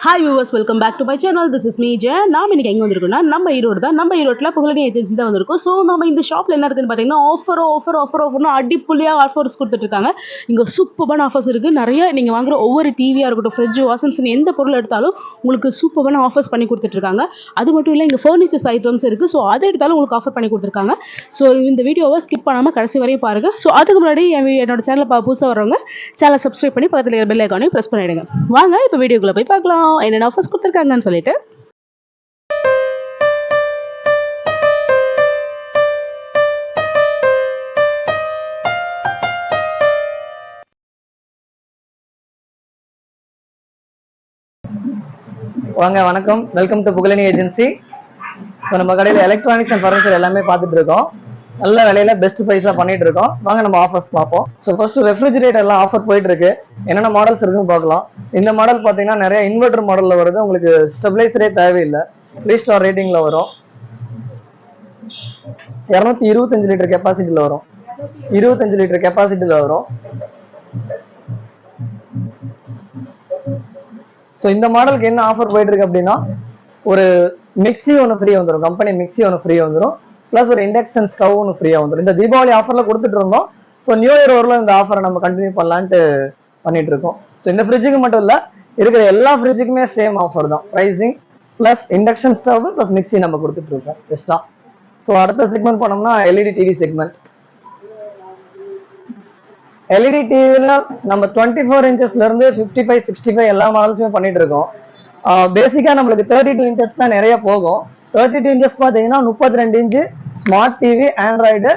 Hi viewers welcome back to my channel this is me Jayan நாம இன்னைக்கு எங்கே வந்திருக்கோம்னா நம்ம ஈரோடு தான். நம்ம ஈரோட்டில் புகழனி ஏஜென்சி தான் வந்திருக்கோம். ஸோ நம்ம இந்த ஷாப்பில் என்ன இருக்குன்னு பார்த்தீங்கன்னா ஆஃபர் ஆஃபர் ஆஃபர் ஆஃபர்னு அடிப்புள்ளியாக ஆஃபர்ஸ் கொடுத்துட்ருக்காங்க இங்கே சூப்பரான ஆஃபர்ஸ் இருக்குது நிறைய நீங்கள் வாங்குற ஒவ்வொரு டிவியாக இருக்கட்டும் ஃப்ரிட்ஜு வாஷிங் எந்த பொருள் எடுத்தாலும் உங்களுக்கு சூப்பரான ஆஃபர்ஸ் பண்ணி கொடுத்துட்ருக்காங்க அது மட்டும் இல்லை இங்கே ஃபர்னிச்சர்ஸ் ஐட்டம்ஸ் இருக்குது ஸோ அதை எடுத்தாலும் உங்களுக்கு ஆஃபர் பண்ணி கொடுத்துருக்காங்க. ஸோ இந்த வீடியோவை ஸ்கிப் பண்ணாமல் கடைசி வரையும் பாருங்கள் ஸோ அதுக்கு முன்னாடி என் என்னோட சேனலை புதுசாக வரவங்க சேனலை சப்ஸ்கிரைப் பண்ணி பக்கத்தில் பெல் ஐக்கானையும் ப்ரெஸ் பண்ணிவிடுங்க வாங்க இப்போ வீடியோக்குள்ளே போய் பார்க்கலாம். என்னென்ன ஆஃபர்ஸ் கொடுத்துருக்காங்கன்னு சொல்லிட்டு. வாங்க வணக்கம். Welcome to Pugazhani agency so நம்ம கடையில் எலக்ட்ரானிக்ஸ் அண்ட் ஃபர்னிச்சர் எல்லாமே பார்த்துட்டு இருக்கோம். நல்ல விலையில பெஸ்ட் ப்ரைஸாக பண்ணிட்டு இருக்கோம். வாங்க நம்ம ஆஃபர்ஸ் பார்ப்போம். ஸோ ஃபர்ஸ்ட் ரெஃப்ரிஜிரேட்டர் எல்லாம் ஆஃபர் போயிட்டு இருக்கு என்னென்ன மாடல்ஸ் இருக்குன்னு பார்க்கலாம். இந்த மாடல் பார்த்தீங்கன்னா நிறைய இன்வெர்டர் மாடலில் வருது. உங்களுக்கு ஸ்டெபிளைசரே தேவையில்லை. த்ரீ ஸ்டார் ரேட்டிங்கில் வரும். இரநூத்தி இருபத்தஞ்சு லிட்டர் கெப்பாசிட்டியில் வரும். இருபத்தஞ்சு லிட்டர் கெப்பாசிட்டியில் வரும். ஸோ இந்த மாடலுக்கு என்ன ஆஃபர் போயிட்டு இருக்கு அப்படின்னா ஒரு மிக்ஸி ஒன்று ஃப்ரீ வந்துடும் கம்பெனி மிக்ஸி ஒன்று ஃப்ரீ வந்துடும் ப்ளஸ் ஒரு இண்டக்ஷன் ஸ்டவ் ஒன்று ஃப்ரீயாக வந்துடும் இந்த தீபாவளி ஆஃபரில் கொடுத்துட்டு இருந்தோம். ஸோ நியூ இயர் வரல இந்த ஆஃபரை நம்ம கண்டினியூ பண்ணலான்ட்டு பண்ணிட்டு இருக்கோம். ஸோ இந்த ஃப்ரிட்ஜுக்கு மட்டும் இல்லை இருக்கிற எல்லா ஃப்ரிட்ஜுக்குமே சேம் ஆஃபர் தான். Pricing plus induction stove plus mixie நம்ம கொடுத்துட்டு இருக்கோம். பெஸ்ட்டாக ஸோ அடுத்த செக்மெண்ட் போனோம்னா எல்இடி டிவி செக்மெண்ட் எல்இடி டிவியில் நம்ம டுவெண்ட்டி ஃபோர் இன்ச்சஸ்லேருந்து ஃபிஃப்டி ஃபைவ் சிக்ஸ்டி ஃபைவ் எல்லா மாடல்ஸுமே பண்ணிட்டு இருக்கோம். பேசிக்காக நம்மளுக்கு தேர்ட்டி டூ இன்ச்சஸ் தான் நிறைய போகும். தேர்ட்டி டூ இன்ச்சஸ் பார்த்தீங்கன்னா முப்பத்தி ரெண்டு இன்ச்சு ஸ்மார்ட் டிவி ஆண்ட்ராய்டு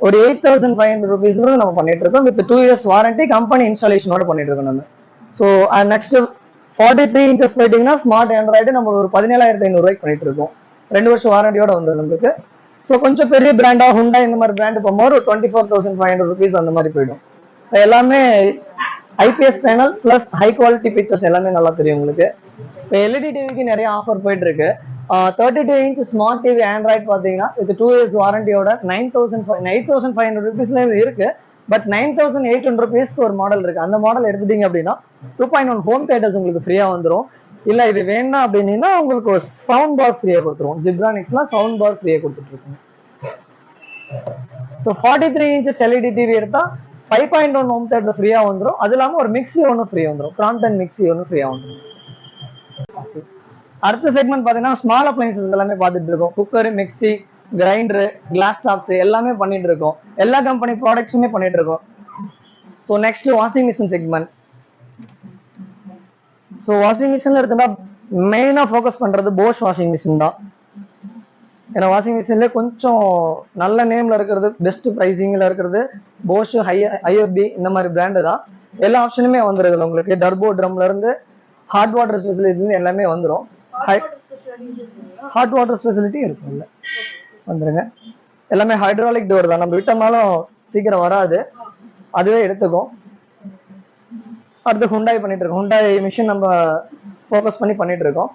ஒரு எயிட் தௌசண்ட் ஃபைவ் ஹண்ட்ரட் ருபீஸ்ல நம்ம பண்ணிட்டு இருக்கோம் with two years warranty company இன்ஸ்டாலேஷனோட பண்ணிட்டு இருக்கோம் நம்ம. So next forty three inches போயிட்டீங்கன்னா ஸ்மார்ட் ஆண்ட்ராய்டு நம்ம ஒரு பதினேழாயிரத்தி ஐநூறுரூவாய்க்கு பண்ணிட்டு இருக்கோம் ரெண்டு வருஷம் வாரண்டியோட வந்து நம்மளுக்கு. ஸோ கொஞ்சம் பெரிய பிராண்டா ஹுண்டா இந்த மாதிரி பிராண்டு போகும்போது ஒரு twenty four thousand five hundred rupees அந்த மாதிரி போயிடும். எல்லாமே IPS panel plus high quality pictures எல்லாமே நல்லா தெரியும் உங்களுக்கு. இப்போ எல்இடி டிவிக்கு நிறைய ஆஃபர் போயிட்டு இருக்கு thirty two inch smart TV android பார்த்தீங்கன்னா இது two years வாரண்டியோட nine thousand five eight thousand five hundred ருபீஸ்ல இருக்கு. But nine thousand eight hundred ருபீஸ்க்கு ஒரு மாடல் இருக்கு. அந்த மாடல் எடுத்துட்டீங்க அப்படின்னா two point one home theaters உங்களுக்கு ஃப்ரீயா வந்துடும் இல்ல இது வேண்டாம் அப்படின்னா உங்களுக்கு ஒரு சவுண்ட் பார் ஃப்ரீயா கொடுத்துருவோம். ஜிப்ரானிக்ஸ்லாம் சவுண்ட் பார் ஃப்ரீயா கொடுத்துட்டு இருக்கோம் so forty three inches LED TV எடுத்தா five point one home theater ஃப்ரீயா வந்துடும் அது இல்லாம ஒரு மிக்ஸி ஒன்று ஃப்ரீ வந்துடும் கிராம்டன் மிக்ஸி ஒன்று ஃப்ரீயா வந்துடும் அடுத்த செக்மெண்ட் பார்த்தீங்கன்னா ஸ்மால் அப்ளைன்சஸ் எல்லாமே பார்த்துட்டு இருக்கோம். Cooker mixie grinder glass tops எல்லாமே பண்ணிட்டு இருக்கோம். எல்லா கம்பெனி ப்ராடக்ட்ஸுமே பண்ணிட்டு இருக்கோம். So next washing machine segment so washing மிஷின்ல எடுத்துட்டா மெயினாக ஃபோக்கஸ் பண்றது போஷ் வாஷிங் மிஷின் தான். ஏன்னா வாஷிங் மிஷின்ல கொஞ்சம் நல்ல நேம்ல இருக்கிறது பெஸ்ட் ப்ரைசிங்ல இருக்கிறது போஷ் ஹை ஐஎஃபி இந்த மாதிரி பிராண்டு தான். எல்லா ஆப்ஷனுமே வந்துருது உங்களுக்கு. டர்போ ட்ரம்ல இருந்து ஹாட் வாட்டர் ஸ்பெசிலிட்டி எல்லாமே வந்துடும் ஹாட் வாட்டர் ஸ்பெசிலிட்டி இருக்கும் இல்லை வந்துருங்க. எல்லாமே ஹைட்ராலிக் டோர் தான். நம்ம விட்டோம்னாலும் சீக்கிரம் வராது. அதுவே எடுத்துக்கும். அடுத்து ஹுண்டாய் பண்ணிட்டு இருக்கோம். ஹுண்டாய் மிஷின் நம்ம ஃபோக்கஸ் பண்ணி பண்ணிட்டு இருக்கோம்.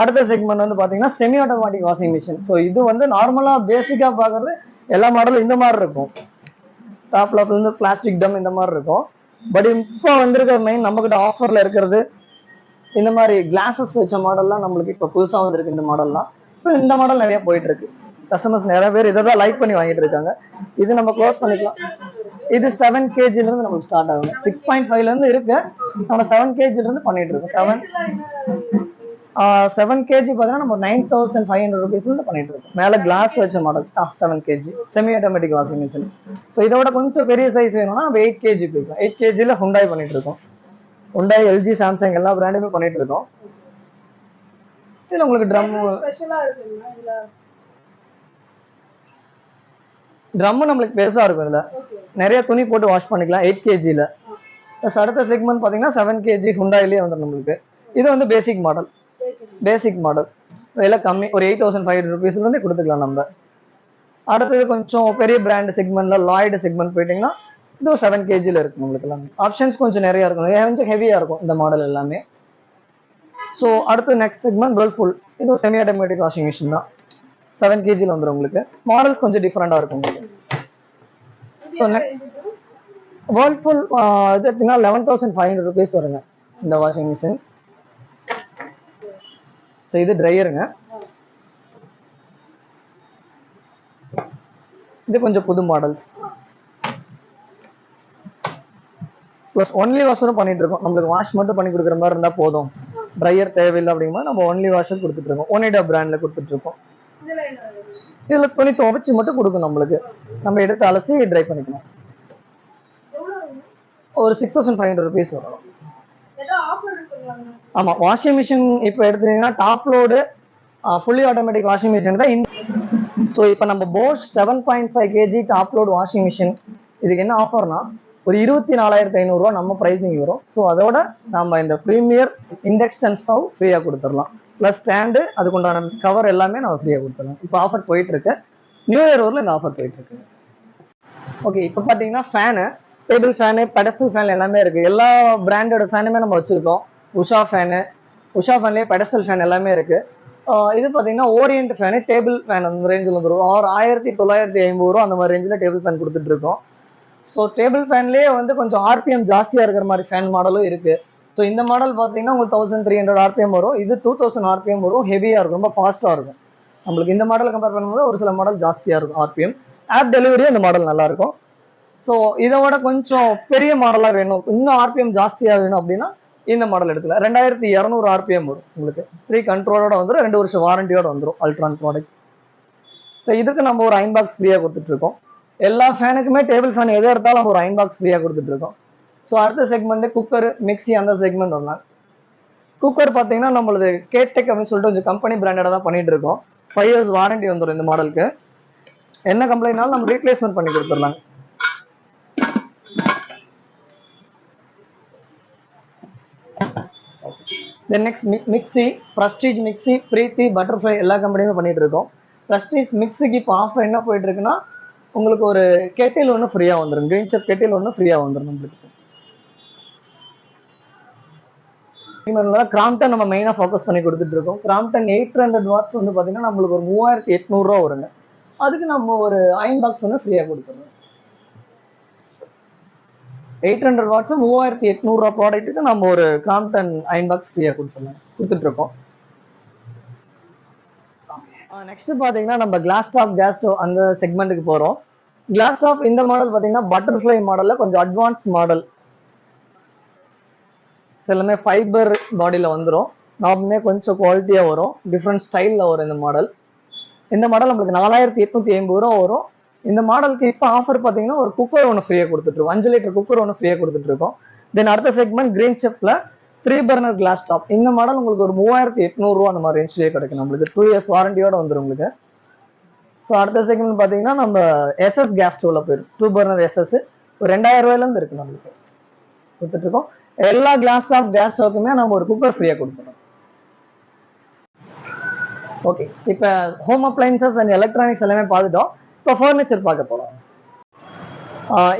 அடுத்த செக்மெண்ட் வந்து பார்த்தீங்கன்னா semi automatic washing machine so இது வந்து நார்மலாக பேசிக்காக பார்க்கறது எல்லா மாடலும் இந்த மாதிரி இருக்கும். டாப்ல வந்து பிளாஸ்டிக் டம் இந்த மாதிரி இருக்கும். பட் இப்போ வந்திருக்கிற மெயின் நம்மகிட்ட ஆஃபர்ல இருக்கிறது இந்த மாதிரி கிளாஸஸ் வச்ச மாடல்லாம் நம்மளுக்கு இப்போ புதுசாக வந்திருக்கு இந்த மாடல்லாம் இப்போ இந்த மாடல் நிறைய போயிட்டு இருக்கு. கஸ்டமர்ஸ் நிறைய பேர் இதை தான் லைக் பண்ணி வாங்கிட்டு இருக்காங்க. இது நம்ம க்ளோஸ் பண்ணிக்கலாம். இது செவன் கேஜில இருந்து நமக்கு ஸ்டார்ட் ஆகும் சிக்ஸ் பாயிண்ட் ஃபைவ்ல இருந்து இருக்கு. நம்ம செவன் கேஜில இருந்து பண்ணிட்டு இருக்கோம். செவன் செவன் கேஜி பார்த்தீங்கன்னா நம்ம நைன் தௌசண்ட் ஃபைவ் ஹண்ட்ரட் ருபீஸ்ல பண்ணிட்டு இருக்கோம். மேல கிளாஸ் வச்ச model seven KG semi automatic washing machine so இதோட கொஞ்சம் பெரிய சைஸ் வேணும்னா நம்ம எயிட் கேஜி போய்க்கலாம் எயிட் கேஜில ஹுண்டாய் பண்ணிட்டு இருக்கோம். ஹுண்டாய் எல்ஜி சாம்சங் எல்லா பிராண்டுமே பண்ணிட்டு இருக்கோம். இதுல உங்களுக்கு ட்ரம் ட்ரம் நம்மளுக்கு பெருசா இருக்கும் இதுல. நிறைய துணி போட்டு வாஷ் பண்ணிக்கலாம் எயிட் கேஜில ப்ளஸ் அடுத்த செக்மெண்ட் பாத்தீங்கன்னா செவன் கேஜி ஹுண்டாயிலே வந்துடும் நம்மளுக்கு. இது வந்து பேசிக் மாடல் பேசிக் மாடல் விலை கம்மி ஒரு எயிட் தௌசண்ட் ஃபைவ் ஹண்ட்ரட் ருபீஸ்ல இருந்து கொடுத்துக்கலாம் நம்ம. அடுத்தது கொஞ்சம் பெரிய பிராண்ட் செக்மெண்ட்ல லாய்டு செக்மெண்ட் போயிட்டீங்கன்னா இது செவன் கேஜில இருக்கும் உங்களுக்கு எல்லாமே ஆப்ஷன்ஸ் கொஞ்சம் நிறைய இருக்கும். கொஞ்சம் ஹெவியா இருக்கும் இந்த மாடல் எல்லாமே. ஸோ அடுத்து நெக்ஸ்ட் செக்மெண்ட் வேர்ல்ஃபுல் இது ஒரு செமி ஆட்டோமேட்டிக் வாஷிங் மிஷின் தான் செவன் கேஜியில் வந்துடும் உங்களுக்கு. மாடல்ஸ் கொஞ்சம் டிஃப்ரெண்டாக இருக்கும் உங்களுக்கு. ஸோ நெக்ஸ்ட் வேர்ல்ஃபுல் இது? எப்படின்னா eleven thousand five hundred rupees வருங்க இந்த வாஷிங் மிஷின் ஸோ இது ட்ரையருங்க இது கொஞ்சம் புது மாடல்ஸ் ப்ளஸ் ஒன்லி வாஷரும் பண்ணிட்டு இருக்கோம் நம்மளுக்கு வாஷ் மட்டும் பண்ணி கொடுக்குற மாதிரி இருந்தா போதும். ட்ரையர் தேவையில்லை அப்படிங்கும்போது நம்ம ஒன்லி வாஷர் கொடுத்துட்டு இருக்கோம் ஒனிடா பிராண்ட்ல கொடுத்துட்டு இருக்கோம் இதுல துணி துவைச்சு மட்டும் கொடுக்கும் நம்மளுக்கு. நம்ம எடுத்து அலசி ட்ரை பண்ணிக்கணும். ஒரு six thousand five hundred rupees வரும். ஆமா வாஷிங் மிஷின் இப்போ எடுத்துட்டீங்கன்னா top load fully automatic washing machine தான் ஸோ இப்போ நம்ம Bosch seven point five KG top load washing machine இதுக்கு என்ன ஆஃபர்னா ஒரு இருபத்தி நாலாயிரத்தி ஐநூறுரூவா நம்ம ப்ரைஸிங் வரும். ஸோ அதோட நம்ம இந்த ப்ரீமியர் இண்டக்ஷன் ஸ்டவ் ஃப்ரீயாக கொடுத்துடலாம். ப்ளஸ் ஸ்டாண்டு அதுக்குண்டான கவர் எல்லாமே நம்ம ஃப்ரீயாக கொடுத்துடலாம். இப்போ ஆஃபர் போயிட்டுருக்கு. நியூ இயர் ஊரில் இந்த ஆஃபர் போயிட்டுருக்கு. ஓகே இப்போ பார்த்தீங்கன்னா fan table fan pedestal fan எல்லாமே இருக்குது எல்லா பிராண்டோட ஃபேனுமே நம்ம வச்சுருக்கோம். உஷா ஃபேனு உஷா ஃபேன்லேயே பெடஸ்டல் ஃபேன் எல்லாமே இருக்குது இது பார்த்தீங்கன்னா ஓரியன்ட் ஃபேனு டேபிள் ஃபேன் அந்த ரேஞ்சில் வந்துடும் ஆறு ஆயிரத்தி தொள்ளாயிரத்தி ஐம்பது ரூபா அந்த மாதிரி ரேஞ்சில் டேபிள் ஃபேன் கொடுத்துட்ருக்கோம் ஸோ டேபிள் ஃபேன்லேயே வந்து கொஞ்சம் ஆர்பிஎம் ஜாஸ்தியாக இருக்கிற மாதிரி ஃபேன் மாடலும் இருக்கு. ஸோ இந்த மாடல் பார்த்தீங்கன்னா உங்களுக்கு தௌசண்ட் த்ரீ ஹண்ட்ரட் ஆர்பிஎம் வரும். இது டூ தௌசண்ட் ஆர்பிஎம் வரும். ஹெவியாக இருக்கும். ரொம்ப ஃபாஸ்ட்டாக இருக்கும். நம்மளுக்கு இந்த மாடல் கம்பேர் பண்ணும்போது ஒரு சில மாடல் ஜாஸ்தியாக இருக்கும் ஆர்பிஎம் ஆப் டெலிவரியும் இந்த மாடல் நல்லாயிருக்கும் ஸோ இதை விட கொஞ்சம் பெரிய மாடலாக வேணும். இன்னும் ஆர்பிஎம் ஜாஸ்தியாக வேணும் அப்படின்னா இந்த மாடல் எடுத்துக்கலாம். ரெண்டாயிரத்தி இரநூறு ஆர்பிஎம் வரும் உங்களுக்கு. ஃப்ரீ கண்ட்ரோலோட வந்துடும் ரெண்டு வருஷம் வாரண்டியோட வந்துடும் அல்ட்ரான் ப்ராடக்ட் ஸோ இதுக்கு நம்ம ஒரு அயன் பாக்ஸ் ஃப்ரீயாக கொடுத்துட்ருக்கோம் எல்லா ஃபேனுக்குமே டேபிள் ஃபேன் எதை எடுத்தாலும் ஒரு அயன் பாக்ஸ் ஃப்ரீயாக கொடுத்துட்ருக்கோம் ஸோ அடுத்த செக்மெண்ட் குக்கர் மிக்ஸி அந்த செக்மெண்ட் வரலாம் குக்கர் பார்த்தீங்கன்னா நம்மளது கேட்டெக் அப்படின்னு சொல்லிட்டு கொஞ்சம் கம்பெனி பிராண்டடாக தான் பண்ணிட்டு இருக்கோம் ஃபைவ் இயர்ஸ் வாரண்டி வந்துடும் இந்த மாடலுக்கு என்ன கம்ப்ளைண்ட்னாலும் நம்ம ரீப்ளேஸ்மெண்ட் பண்ணி கொடுத்துடலாம். Then next mixie Prestige mixie Preethi Butterfly எல்லா கம்பெனியுமே பண்ணிட்டு இருக்கோம் ப்ரஸ்டீஜ் மிக்ஸிக்கு இப்போ ஆஃபர் என்ன போயிட்டு இருக்குன்னா உங்களுக்கு ஒரு கெட்டில் ஒன்று ஃப்ரீயாக வந்துடும் கிரீன் செப் கெட்டில் ஒன்று ஃப்ரீயாக வந்துடும் நம்மளுக்கு. கிராம்டன் நம்ம மெயினாக ஃபோக்கஸ் பண்ணி கொடுத்துட்டு இருக்கோம். கிராம்டன் எயிட் ஹண்ட்ரட் வாட்ஸ் வந்து பார்த்தீங்கன்னா நம்மளுக்கு ஒரு மூவாயிரத்தி எட்நூறுரூவா வருங்க. அதுக்கு நம்ம ஒரு அயன் பாக்ஸ் வந்து ஃப்ரீயாக கொடுத்துருவோம். எயிட் ஹண்ட்ரட் வாட்ஸ் மூவாயிரத்தி எட்நூறுரூவா ப்ராடக்ட்டுக்கு நம்ம ஒரு கிராம்டன் அயன் பாக்ஸ் ஃப்ரீயாக கொடுத்துருவோம். கொடுத்துட்ருக்கோம் நெக்ஸ்ட் பார்த்தீங்கன்னா நம்ம கிளாஸ் டாப் கேஸ் ஸ்டவ் அந்த செக்மெண்ட்டுக்கு போகிறோம் கிளாஸ் டாப் இந்த மாடல் பார்த்தீங்கன்னா பட்டர்ஃப்ளை மாடலில் கொஞ்சம் அட்வான்ஸ் மாடல் எல்லாமே ஃபைபர் பாடியில் வந்துடும் நார்மலே கொஞ்சம் குவாலிட்டியாக வரும். டிஃப்ரெண்ட் ஸ்டைலில் வரும் இந்த மாடல் இந்த மாடல் நம்மளுக்கு நாலாயிரத்தி எட்நூத்தி ஐம்பது ரூபா வரும். இந்த மாடலுக்கு இப்போ ஆஃபர் பார்த்தீங்கன்னா ஒரு குக்கர் ஒன்று ஃப்ரீயாக கொடுத்துட்ருக்கோம் அஞ்சு லிட்டர் குக்கர் ஒன்று ஃப்ரீயாக கொடுத்துட்ருக்கோம் தென் அடுத்த செக்மெண்ட் கிரீன் செஃப்ல த்ரீ பர்னர் கிளாஸ் டாப் இந்த மாடல் உங்களுக்கு ஒரு மூவாயிரத்தி எட்நூறுரூவா அந்த மாதிரி ரேஞ்ச்லேயே கிடைக்கும். நம்மளுக்கு டூ இயர்ஸ் வாரண்டியோட வந்துடும் உங்களுக்கு. ஸோ அடுத்த செக்மெண்ட் பார்த்தீங்கன்னா நம்ம எஸ்எஸ் கேஸ் ஸ்டவ்ல போயிடும். டூ பர்னர் எஸ்எஸ் ஒரு ரெண்டாயிரம் ரூபாயிலேருந்து இருக்கு நம்மளுக்கு. கொடுத்துட்ருக்கோம். எல்லா கிளாஸ் ஆஃப் கேஸ் ஸ்டவ்க்குமே நம்ம ஒரு குக்கர் ஃப்ரீயாக கொடுத்துருவோம் ஓகே இப்போ ஹோம் அப்ளைன்சஸ் அண்ட் எலக்ட்ரானிக்ஸ் எல்லாமே பார்த்துட்டோம். இப்போ ஃபர்னிச்சர் பார்க்க போகலாம்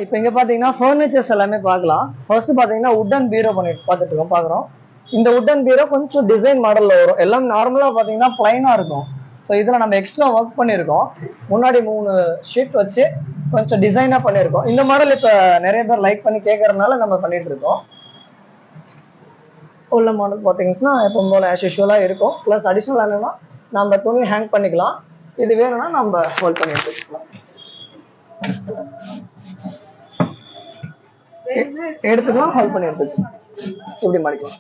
இப்போ இங்கே பார்த்தீங்கன்னா ஃபர்னிச்சர்ஸ் எல்லாமே பார்க்கலாம். ஃபர்ஸ்ட் பார்த்தீங்கன்னா உட்டன் பீரோ பண்ணிட்டு பார்த்துட்டு இருக்கோம் பார்க்குறோம். இந்த உட்டன் பீரோ கொஞ்சம் டிசைன் மாடலில் வரும். எல்லாம் நார்மலாக பார்த்தீங்கன்னா ப்ளைனாக இருக்கும். ஸோ இதில் நம்ம எக்ஸ்ட்ரா ஒர்க் பண்ணியிருக்கோம். முன்னாடி மூணு ஷீட் வச்சு கொஞ்சம் டிசைனாக பண்ணியிருக்கோம். இந்த மாடல் இப்போ நிறைய பேர் லைக் பண்ணி கேட்கறதுனால நம்ம பண்ணிட்டு இருக்கோம். உள்ள மாடல் பார்த்தீங்கன்னா எப்போ போல ஆஸ் யூஷுவலாக இருக்கும். ப்ளஸ் அடிஷ்னல் என்னன்னா நம்ம துணி ஹேங் பண்ணிக்கலாம். இது வேணும்னா நம்ம ஹோல்ட் பண்ணி எடுத்துக்கலாம் எடுத்துக்கலாம் ஹோல்ட் பண்ணி எடுத்துக்கலாம். இப்படி மடிக்கலாம்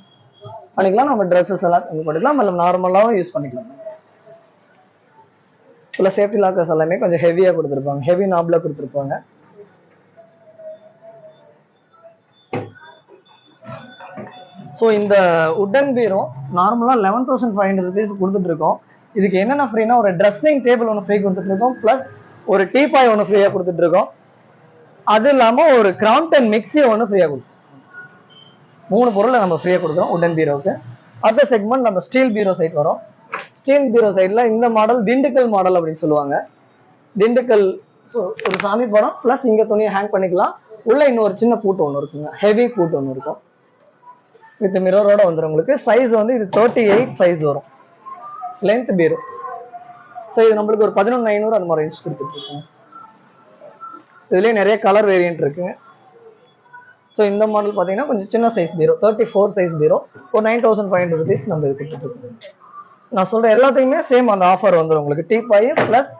பண்ணிக்கலாம் நம்ம ட்ரெஸ்ஸஸ் எல்லாம் பண்ணிக்கலாம் நம்ம நார்மலாகவும் யூஸ் பண்ணிக்கலாம். ஃபுல்லாக சேஃப்டி லாக்கர்ஸ் எல்லாமே கொஞ்சம் ஹெவியாக கொடுத்துருப்பாங்க. ஹெவி நாப்ல கொடுத்துருப்பாங்க. ஸோ இந்த உட்டன் பீரோ நார்மலாக eleven thousand five hundred rupees கொடுத்துட்ருக்கோம் இதுக்கு என்னென்ன ஃப்ரீனா ஒரு ட்ரெஸ்ஸிங் டேபிள் ஒன்று ஃப்ரீ கொடுத்துட்ருக்கோம் ப்ளஸ் ஒரு டீபாய் ஒன்று ஃப்ரீயாக கொடுத்துட்ருக்கோம் அது இல்லாமல் ஒரு கிராம்டன் மிக்ஸியை ஒன்று ஃப்ரீயாக கொடுத்துருக்கோம் மூணு பொருளை நம்ம ஃப்ரீயாக கொடுக்குறோம் உடன் பீரோவுக்கு. அடுத்த செக்மெண்ட் நம்ம ஸ்டீல் பீரோ சைட் வரும். ஸ்டீல் பீரோ சைடில் இந்த மாடல் திண்டுக்கல் மாடல் அப்படின்னு சொல்லுவாங்க. திண்டுக்கல் ஸோ ஒரு சாமி படம் ப்ளஸ் இங்கே துணியை ஹேங் பண்ணிக்கலாம். உள்ள இன்னொரு சின்ன பூட்டு ஒன்று இருக்குங்க. ஹெவி பூட்டு ஒன்று இருக்கும். வித் மிரரோட வந்துடும் உங்களுக்கு. சைஸ் வந்து இது தேர்ட்டி எயிட் சைஸ் வரும். லென்த் பீரோ. ஸோ இது நம்மளுக்கு ஒரு பதினொன்று ஐநூறு அந்த மாதிரி ரேஞ்ச் கொடுத்துட்ருக்கோங்க இதுலேயே நிறைய கலர் வேரியன்ட் இருக்குங்க. ஸோ இந்த மாடல் பார்த்தீங்கன்னா கொஞ்சம் சின்ன சைஸ் பீரோ. தேர்ட்டி ஃபோர் சைஸ் பீரோ. ஒரு nine thousand five hundred rupees நம்ம இது கொடுத்துட்ருக்கோம் நான் சொல்ற எல்லாத்துக்குமே சேம் அந்த ஆஃபர் வந்துடும் உங்களுக்கு. டீ பாய் பிளஸ்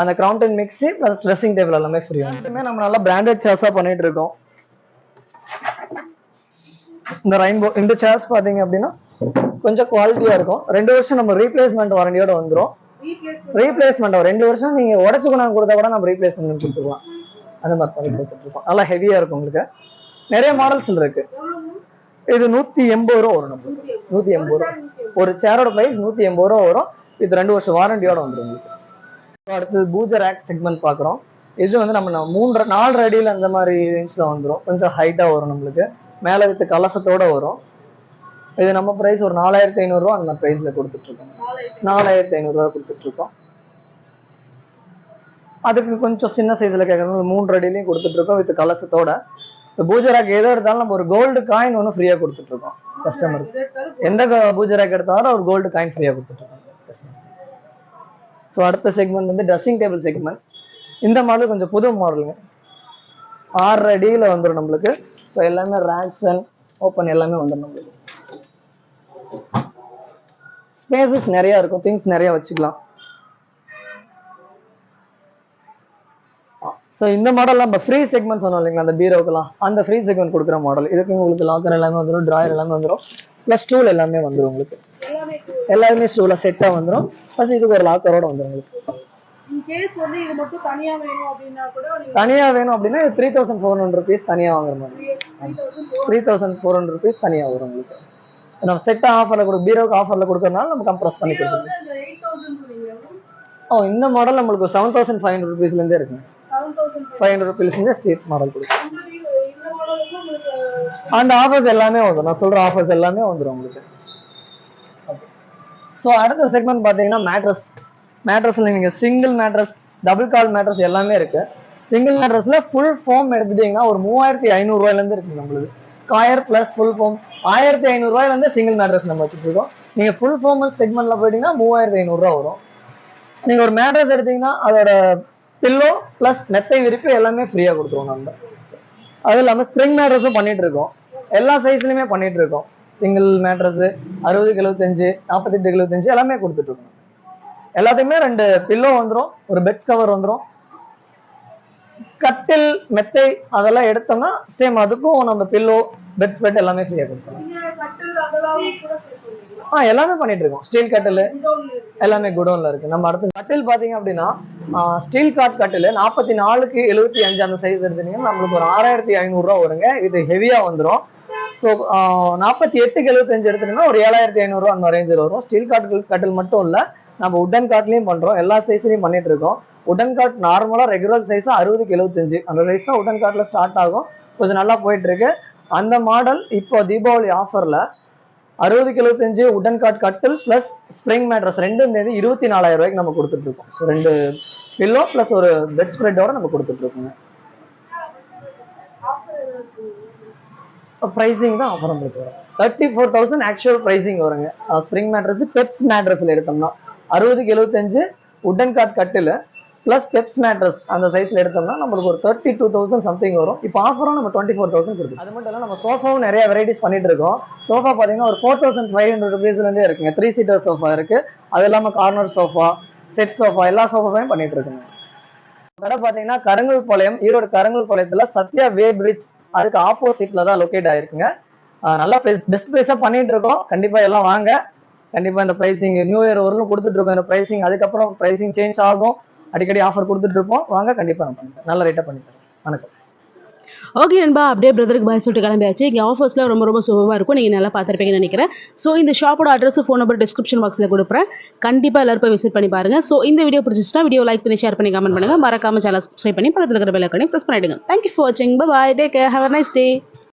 அந்த கிரவுண்டன் மிக்ஸி பிளஸ் ட்ரெஸ்ஸிங் டேபிள் எல்லாமே ஃப்ரீ எல்லாமே நம்ம நல்லா பிராண்டட் சேர்ஸா பண்ணிட்டு இருக்கோம். இந்த ரெயின்போ இந்த சேர்ஸ் பாத்தீங்க அப்படின்னா கொஞ்சம் குவாலிட்டியா இருக்கும். ரெண்டு வருஷம் நம்ம ரீப்ளேஸ்மெண்ட் வாரண்டியோட வந்துடும் ரீப்ளேஸ்மெண்ட் ரெண்டு வருஷம் நீங்க உடச்சு கொண்டாந்து கொடுத்தா கூட நம்ம ரீப்ளேஸ்மெண்ட் கொடுத்துருக்கலாம் அந்த மாதிரி பண்ணி கொடுத்துருக்கோம் நல்லா ஹெவியா இருக்கும் உங்களுக்கு. நிறைய மாடல்ஸ் இருக்கு. இது நூத்தி எண்பது ரூபா வரும் நம்ம நூத்தி எண்பது ரூபா. ஒரு சேரோட பிரைஸ் நூத்தி எண்பது ரூபா வரும். இது ரெண்டு வருஷம் வாரண்டியோட வந்துடும் உங்களுக்கு அடுத்தது பூஜர் ரேக் செக்மெண்ட் பார்க்குறோம். இது வந்து நம்ம மூன்று நாலு அடியில் அந்த மாதிரி ரேஞ்சில் வந்துடும் கொஞ்சம் ஹைட்டாக வரும் நம்மளுக்கு. மேலே வித்து கலசத்தோட வரும். இது நம்ம ப்ரைஸ் ஒரு நாலாயிரத்தி ஐநூறுரூவா அந்த ப்ரைஸில் கொடுத்துட்ருக்கோம். நாலாயிரத்தி ஐநூறுரூவா கொடுத்துட்ருக்கோம். அதுக்கு கொஞ்சம் சின்ன சைஸில் கேட்குறது மூன்று அடியிலையும் கொடுத்துட்ருக்கோம் வித் கலசத்தோட. இப்போ பூஜை எதோ எடுத்தாலும் நம்ம ஒரு கோல்டு காயின் ஒன்று ஃப்ரீயாக கொடுத்துட்ருக்கோம் கஸ்டமருக்கு எந்த பூஜராக்கு எடுத்தாலும் ஒரு கோல்டு காயின் ஃப்ரீயாக கொடுத்துட்ருக்கோம் கஸ்டமர் ஸோ அடுத்த செக்மெண்ட் வந்து ட்ரெஸ்ஸிங் டேபிள் செக்மெண்ட் இந்த மாடல் கொஞ்சம் புது மாடலுங்க ஆறரை அடியில் வந்துடும் நம்மளுக்கு. ஸோ எல்லாமே ரேக்ஸ் அண்ட் ஓப்பன் எல்லாமே வந்துடும் நம்மளுக்கு. ஸ்பேசஸ் நிறைய இருக்கும் திங்ஸ் நிறைய வச்சுக்கலாம். ஸோ இந்த மாடல் நம்ம ஃப்ரீ செக்மெண்ட் சொன்னோம் இல்லைங்களா அந்த பீரோக்கெல்லாம் அந்த ஃப்ரீ செக்மெண்ட் கொடுக்குற மாடல் இதுக்கு உங்களுக்கு லாக்கர் எல்லாமே வந்துடும் ட்ராயர் எல்லாமே வந்துடும் ப்ளஸ் ஸ்டூல் எல்லாமே வந்துடும் உங்களுக்கு. எல்லாருமே ஸ்டூலில் செட்டாக வந்துடும் ப்ளஸ் இதுக்கு ஒரு லாக்கரோட வந்துடும் உங்களுக்கு. தனியா வேணும் அப்படின்னா three thousand four hundred rupees தனியாக வாங்குற மாதிரி. Three thousand four hundred rupees தனியாக வரும் உங்களுக்கு. நம்ம செட்டாக ஆஃபரில் கொடு பீரோக்கு ஆஃபரில் கொடுக்கறனால நம்ம கம்ப்ரஸ் பண்ணி தௌசண்ட் ஓ இந்த மாடல் நம்மளுக்கு செவன் தௌசண்ட் ஃபைவ் ஹண்ட்ரட் ருபீஸ்லேருந்தே இருக்குங்க செவன் தௌசண்ட் ஃபைவ் ஹண்ட்ரட் ருபீஸ்லேருந்தே ஸ்ட்ரீட் மாடல் கொடுக்கும். அந்த ஆஃபர்ஸ் எல்லாமே வந்துடும் நான் சொல்கிற ஆஃபர்ஸ் எல்லாமே வந்துடும் உங்களுக்கு. ஸோ அடுத்த செக்மெண்ட் பார்த்தீங்கன்னா மேட்ரஸ் மேட்ரஸில் நீங்கள் சிங்கிள் மேட்ரஸ் டபுள் கால் மேட்ரஸ் எல்லாமே இருக்கு. சிங்கிள் மேட்ரஸில் ஃபுல் ஃபார்ம் எடுத்துட்டீங்கன்னா ஒரு மூவாயிரத்தி ஐநூறுரூவாயிலேருந்து இருக்குது நம்மளுக்கு காயர் ப்ளஸ் ஃபுல் ஃபார்ம் ஆயிரத்தி ஐநூறுரூவாயிலேருந்து சிங்கிள் மேட்ரஸ் நம்ம வச்சுட்டு இருக்கோம் நீங்கள் ஃபுல் ஃபார்மல் செக்மெண்ட்டில் போயிட்டீங்கன்னா மூவாயிரத்தி ஐநூறுரூவா வரும். நீங்கள் ஒரு மேட்ரஸ் எடுத்தீங்கன்னா அதோட பில்லோ ப்ளஸ் மெத்தை விரிப்பு எல்லாமே ஃப்ரீயாக கொடுத்துருவோம் நம்ம. அது இல்லாமல் ஸ்ப்ரிங் மேட்ரஸும் பண்ணிட்டு இருக்கோம். எல்லா சைஸ்லையுமே பண்ணிட்டு இருக்கோம். சிங்கிள் மேட்ரஸு அறுபதுக்கு எழுபத்தஞ்சு நாற்பத்தெட்டு எழுபத்தஞ்சு எல்லாமே கொடுத்துட்டு இருக்கோம். எல்லாத்துக்குமே ரெண்டு பில்லோ வந்துடும் ஒரு பெட் கவர் வந்துடும் கட்டில் மெத்தை அதெல்லாம் எடுத்தோம்னா சேம் அதுக்கும் நம்ம பில்லோ பெட் ஸ்பெட் எல்லாமே ஃப்ரீயாக கொடுத்துருவோம் ஆ எல்லாமே பண்ணிட்டு இருக்கோம் ஸ்டீல் கட்டில் எல்லாமே குடோன்ல இருக்கு. நம்ம அடுத்து கட்டில் பாத்தீங்க அப்படின்னா ஸ்டீல் காட் கட்டில் நாற்பத்தி நாலுக்கு எழுபத்தி அஞ்சு அந்த சைஸ் எடுத்தீங்கன்னா நம்மளுக்கு ஒரு ஆறாயிரத்தி ஐநூறுரூவா வருங்க. இது ஹெவியா வந்துடும் ஸோ நாற்பத்தி எட்டுக்கு எழுபத்தஞ்சு எடுத்தீங்கன்னா ஒரு ஏழாயிரத்தி ஐநூறுரூவா அந்த ரேஞ்சில் வரும். ஸ்டீல் காட் கட்டில் மட்டும் இல்லை நம்ம உடன் காட்லையும் பண்றோம். எல்லா சைஸ்லையும் பண்ணிட்டு இருக்கோம். உடன் காட் நார்மலா ரெகுலர் சைஸ் அறுபதுக்கு எழுபத்தஞ்சு அந்த சைஸ் தான் உடன் காட்டில் ஸ்டார்ட் ஆகும். கொஞ்சம் நல்லா போயிட்டு இருக்கு. அந்த மாடல் இப்போ தீபாவளி ஆஃபர்ல அறுபதுக்கு எழுபத்தஞ்சு உடன் காட் கட்டில் பிளஸ் ஸ்ப்ரிங் மேட்ரஸ் ரெண்டும் சேர்ந்து இருபத்தி நாலாயிரம் ரூபாய்க்கு நம்ம கொடுத்துட்டு இருக்கோம். ஸோ ரெண்டு பில்லோ பிளஸ் ஒரு பெட் ஸ்ப்ரெட்டோட நம்ம கொடுத்துட்டு இருக்கோங்க. ப்ரைஸிங் தான் ஆஃபர் நம்மளுக்கு வரும் thirty four thousand actual pricing வருங்க ஸ்ப்ரிங் மேட்ரஸ் பெப்ஸ் மேட்ரஸில் எடுத்தோம்னா அறுபதுக்கு எழுபத்தஞ்சு உடன் காட் கட்டில் ப்ளஸ் பெப்ஸ் மேட்ரஸ் அந்த சைஸ்ல எடுத்தோம்னா நம்மளுக்கு ஒரு தேர்ட்டி டூ தௌசண்ட் சம்திங் வரும். இப்போ ஆஃபரும் நம்ம டுவெண்ட்டி ஃபோர் தௌசண்ட் கொடுக்கும் அது மட்டும் இல்லை நம்ம சோஃபாவும் நிறைய வெரைட்டிஸ் பண்ணிட்டு இருக்கோம். சோஃபா பார்த்தீங்கன்னா ஒரு ஃபோர் தௌசண்ட் ஃபைவ் ஹண்ட்ரட் ருபீஸ்லேருந்தே இருக்குங்க. த்ரீ சீட்டர் சோஃபா இருக்கு. அது இல்லாமல் கார்னர் சோஃபா செட் சோஃபா எல்லா சோஃபாவையும் பண்ணிட்டு இருக்குங்க. கடை பார்த்தீங்கன்னா கருங்கல் பாளையம் ஈரோடு கருங்கல் பாளையத்தில் சத்யா வே பிரிட்ஜ் அதுக்கு ஆப்போசிட்ல தான் லொக்கேட் ஆயிருக்குங்க. ஆஹ் நல்லா பெஸ்ட் ப்ரைஸா பண்ணிட்டு இருக்கோம். கண்டிப்பாக எல்லாம் வாங்க. கண்டிப்பாக இந்த ப்ரைஸிங் நியூ இயர் வரலும் கொடுத்துட்டு இருக்கோம். இந்த ப்ரைஸிங் அதுக்கப்புறம் ப்ரைஸிங் சேஞ்ச் ஆகும். அடிக்கடி ஆஃபர் கொடுத்துட்டு இருப்போம் வாங்க கண்டிப்பா நான் பண்ணித்தரேன் நல்ல ரேட்டாக பண்ணித்தரேன் வணக்கம். ஓகே நண்பா அப்படியே பிரதருக்கு பாய் சொல்லிட்டு கிளம்பியாச்சு. இங்கே ஆஃபர்ஸ்லாம் ரொம்ப ரொம்ப சுபமாக இருக்கும். நீங்கள் நல்லா பார்த்துருப்பீங்கன்னு நினைக்கிறேன். ஸோ இந்த ஷாப்போட அட்ரஸ் ஃபோன் நம்பர் டிஸ்கிரிப்ஷன் பாக்ஸில் கொடுப்பேன். கண்டிப்பாக எல்லாரும் போய் விசிட் பண்ணி பாருங்கள் ஸோ இந்த வீடியோ பிடிச்சிச்சுன்னா வீடியோ லைக் பண்ணி ஷேர் பண்ணி கமெண்ட் பண்ணுங்கள் மறக்காம சேனல் சப்ஸ்கிரைப் பண்ணி பக்கத்தில் இருக்கிற பெல் ஐக்கனையும் ப்ரெஸ் பண்ணிவிடுங்க தேங்க்யூ ஃபார் வாட்சிங் bye take have a nice day